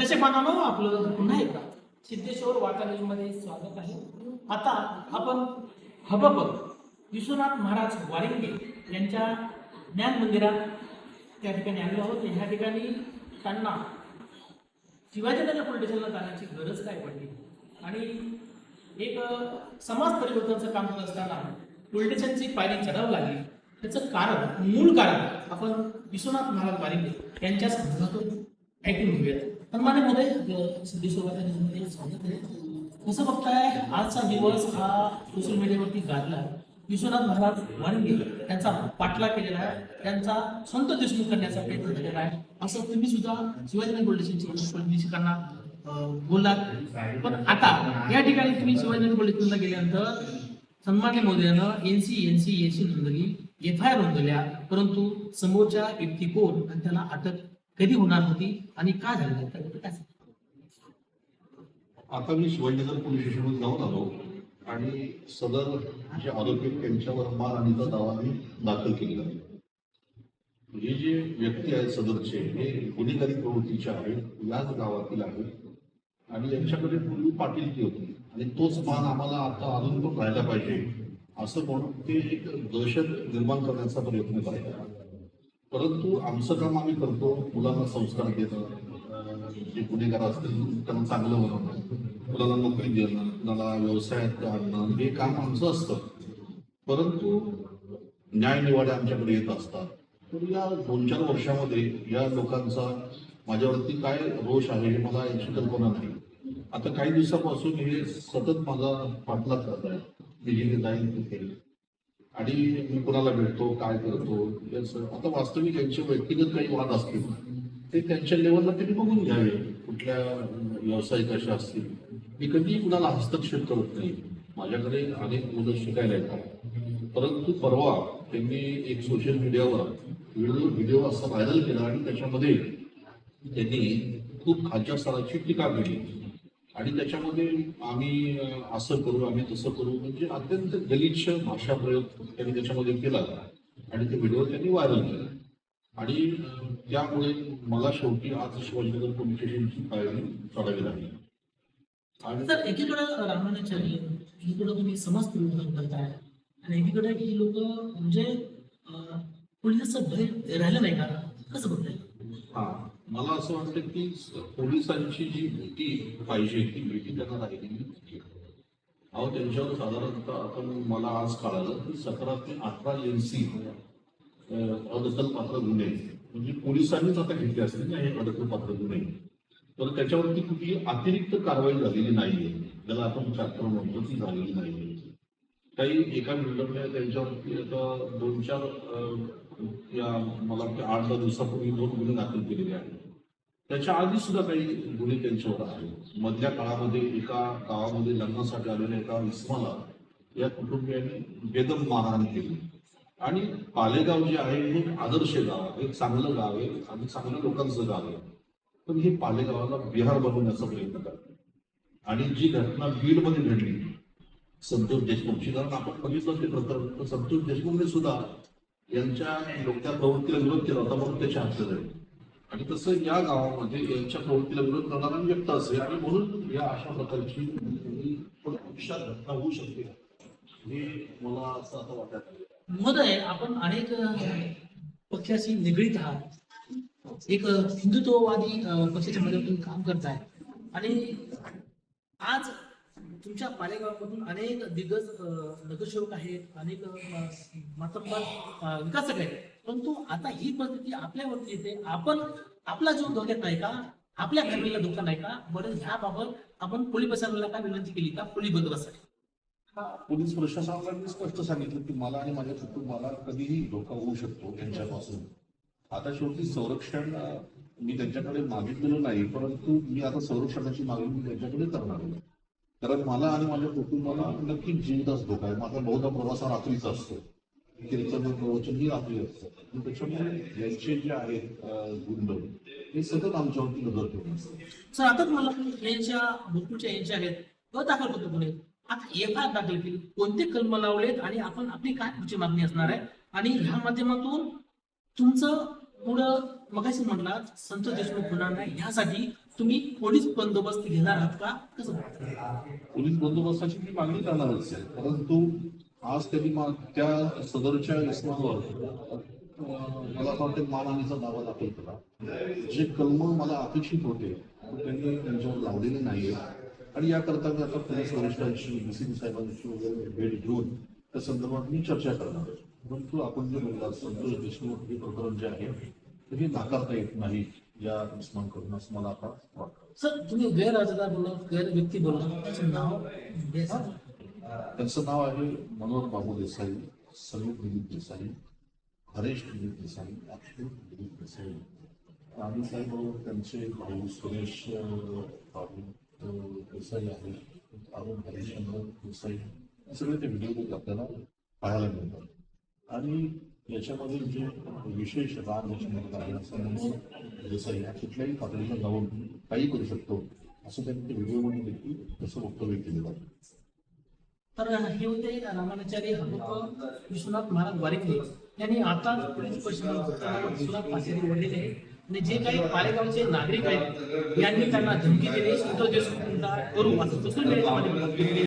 दशमानानं आपलं पुन्हा एकदा सिद्धेश्वर वार्तालामध्ये स्वागत आहे. आता आपण हबप विश्वनाथ महाराज वारिंगे यांच्या ज्ञान मंदिरात त्या ठिकाणी आलेलो आहोत. ह्या ठिकाणी त्यांना शिवाजीनगर पोलीस स्टेशनला जाण्याची गरज काय पडली? आणि एक समाज परिवर्तनाचं काम करत असताना पोलीस स्टेशनची पायरी चढावं लागली. त्याचं कारण मूळ कारण आपण विश्वनाथ महाराज वारिंगे यांच्या संदर्भातून ऐकून घेऊयात. सन्मान्य मोदय अ, सिद्धेश्वर वार्तालामध्ये स्वागत आहे कसं बघताय आजचा दिवस हा सोशल मीडियावरती गाजला विश्वनाथ महाराज वारंगे त्यांचा पाठला केलेला आहे त्यांचा संत देशमुख करण्याचा प्रयत्न झालेला आहे असं तुम्ही सुद्धा शिवाजीनगर गोल्डेशनच्या बोललात पण आता या ठिकाणी तुम्ही शिवाजीनगर गोल्डेशनला गेल्यानंतर सन्मान्य मोदयानं N C N C N C F I R नोंदवल्या परंतु समोरच्या व्यक्ती कोण आणि त्याला अटक कधी होणार होती आणि का झाली काय आता मी शिवाजीनगर पोलीस स्टेशनवर जाऊन आलो आणि सदर जे आरोपी त्यांच्यावर मारहाणीचा दावा मी दाखल केलेला आहे. हे जे व्यक्ती आहेत सदरचे हे गुन्हेगारी प्रवृत्तीचे आहेत याच गावातील आहेत. आणि यांच्याकडे पूर्वी पाटीलकी होती. आणि तोच मान आम्हाला आता अजून पण राहायला पाहिजे. असं म्हणून ते एक दहशत निर्माण करण्याचा प्रयत्न करायचा परंतु आमचं काम आम्ही करतो मुलांना संस्कार देणं जे गुन्हेगार असतील त्यांना चांगलं बनवणं मुलांना नोकरी देणं मुलाला व्यवसायात आणणं हे काम आमचं असतं. परंतु न्याय आमच्याकडे येत असतात. तर या दोन चार वर्षामध्ये या लोकांचा माझ्यावरती काय रोष आहे हे मला याची कल्पना नाही. आता काही दिवसापासून हे सतत माझा पाठलाग करत आहे. मी जिथे जाईल तिथे आणि मी कुणाला भेटतो काय करतो याचं आता वास्तविक यांचे व्यक्तिगत काही वाद असतील. ते त्यांच्या लेवलला त्यांनी बघून घ्यावे कुठल्या व्यवसाय कशा असतील. मी कधीही कुणाला हस्तक्षेप करत नाही. माझ्याकडे अनेक मुलं शिकायला येतात. परंतु परवा त्यांनी एक सोशल मीडियावर व्हिडिओ व्हिडिओ असा व्हायरल केला आणि त्याच्यामध्ये त्यांनी खूप खालच्या स्तराची टीका केली. आणि त्याच्यामध्ये आम्ही असं करू आम्ही तसं करू. म्हणजे अत्यंत गलिच्छ भाषा प्रयोग त्यांनी त्याच्यामध्ये केला आणि ते व्हिडिओ त्यांनी व्हायरल केला. आणि त्यामुळे मला शेवटी आज शिवाजीनगर पोलीस स्टेशनची पायरी चढावी लागली. आणि एकीकडे रामानाचार्य एकीकडे तुम्ही समाज परिवर्तन करताय. आणि एकीकडे ही लोक म्हणजे पोलिसाचं भय राहिलं नाही का? कसं बघताय? हा. मला असं वाटतं की पोलिसांची जी भीती पाहिजे ती भीती त्यांना राहिलेली नाही. अहो त्यांच्यावर साधारणतः आता मला आज कळालं की सतरा ते अठरा एन सी अदखलपात्र गुन्हे म्हणजे पोलिसांनीच आता घेतले असतील ना हे अडकलपात्र गुन्हे. तर त्याच्यावरती कुठली अतिरिक्त कारवाई झालेली नाहीये. ज्याला आपण चॅप्टर म्हणतो ती झालेली नाहीये. काही एका बिल्डरने त्यांच्यावरती आता दोन चार या मला वाटतं आठ दहा दिवसापूर्वी दोन गुन्हे दाखल केलेले आहेत. त्याच्या आधी सुद्धा काही गुन्हे त्यांच्यावर आहेत. मधल्या काळामध्ये एका गावामध्ये लग्नासाठी आलेल्या एका इस्माला या कुटुंबियांनी बेदम मारहाण केली. आणि पालेगाव जे आहे हे एक आदर्श गाव आहे. एक चांगलं गाव आहे. आणि चांगल्या लोकांचं गाव आहे. पण हे पालेगावाला बिहार बनवण्याचा प्रयत्न करतात. आणि जी घटना बीडमध्ये घडली संतोष देशमुखची कारण आपण बघितलं ते प्रकरण तर संतोष देशमुखने सुद्धा यांच्या लोकच्या प्रवृत्तीला विरोध केला होता म्हणून त्याची हत्या झाली आणि तसं या गावामध्ये यांच्या प्रवृत्तीला विरोध करणारा व्यक्त असेल. आणि म्हणून या अशा प्रकारची भविष्यात घटना होऊ शकते. हे मला असं आता वाटत महोदय आपण अनेक पक्षाशी निगडीत आहात. एक हिंदुत्ववादी पक्षाच्या मध्ये काम करताय. आणि आज तुमच्या पालेगावामधून अनेक दिग्गज नगरसेवक आहेत अनेक मातंबर विकासक आहेत. परंतु आता ही परिस्थिती आपल्यावरती येते. आपण आपला जीव धोक्यात नाही का? आपल्या फॅमिलीला धोका नाही का? बरं ह्याबाबत आपण पोलीस प्रशासनाला काय विनंती केली का? पोलीस बंदोबस्तासाठी. हा, पोलीस प्रशासनाला मी स्पष्ट सांगितलं की मला आणि माझ्या कुटुंबाला कधीही धोका होऊ शकतो त्यांच्यापासून आता शेवटी संरक्षण मी त्यांच्याकडे मागितलेलं नाही परंतु मी आता संरक्षणाची मागणी त्यांच्याकडे करणार आहे. कारण मला आणि माझ्या कुटुंबाला नक्कीच जीवितच धोका आहे. माझा बहुधा प्रवास हा रात्रीचा असतो. कीर्तन प्रवचन ही रात्री असतं. आणि त्याच्यामुळे यांचे जे आहेत गुंड हे सतत आमच्यावरती नजर ठेवून असतात. सर आता तुम्हाला यांच्या भरपूरच्या यांच्या आहेत अदाखल होतो पुणे आता एका दाखल केली कोणते कलम लावलेत आणि आपण आपली काय पुढची मागणी असणार आहे? आणि ह्या माध्यमातून तुमचं पुढं मगाशी म्हटला संत देशमुख होणार नाही. यासाठी तुम्ही पोलीस बंदोबस्त घेणार आहात का? कसं पोलीस बंदोबस्ताची मी मागणी करणारच आहे. परंतु आज त्यांनी त्या सदरच्या इस्मावर मला असं वाटतं मानहानीचा दावा दाखल केला. जे कलम मला अपेक्षित होते त्यांनी त्यांच्यावर लावलेले नाहीये. आणि याकरता मी आता पोलीस वरिष्ठांशी डीसीपी साहेबांची वगैरे भेट घेऊन त्या संदर्भात मी चर्चा करणार परंतु आपण जे म्हणला संतोष देशमुख हे प्रकरण जे आहे ते हे नाकारता येत नाही. या इस्मांकडून असं मला आता वाटतं. सर तुम्ही गैरहजरदार बोला गैर व्यक्ती बोला त्याचं नाव. त्यांचं नाव आहे मनोहर बाबू देसाई समीर दिलीप देसाई हरेश दिलीप देसाई अक्षय दिलीप देसाई. आणि साहेब त्यांचे भाऊ सुरेश बाबू देसाई आहे. अरुण हरिश्चंद्र देसाई. हे सगळे ते व्हिडिओ आपल्याला पाहायला मिळतात. आणि याच्यामध्ये जे विशेष राग असं मनोहर देसाई कुठल्याही पातळीला जाऊन काही करू शकतो असं त्यांनी ते व्हिडिओमध्ये देखील तसं वक्तव्य केलेलं आहे तर हे होते रामानाचारी हनुप विश्वनाथ महाराज वारिकले यांनी आता विश्वनाथ फाशी ओढलेले आहे आणि जे काही पालेगावचे नागरिक आहेत यांनी त्यांना धमकी दिली संतोष देशमुख करू असं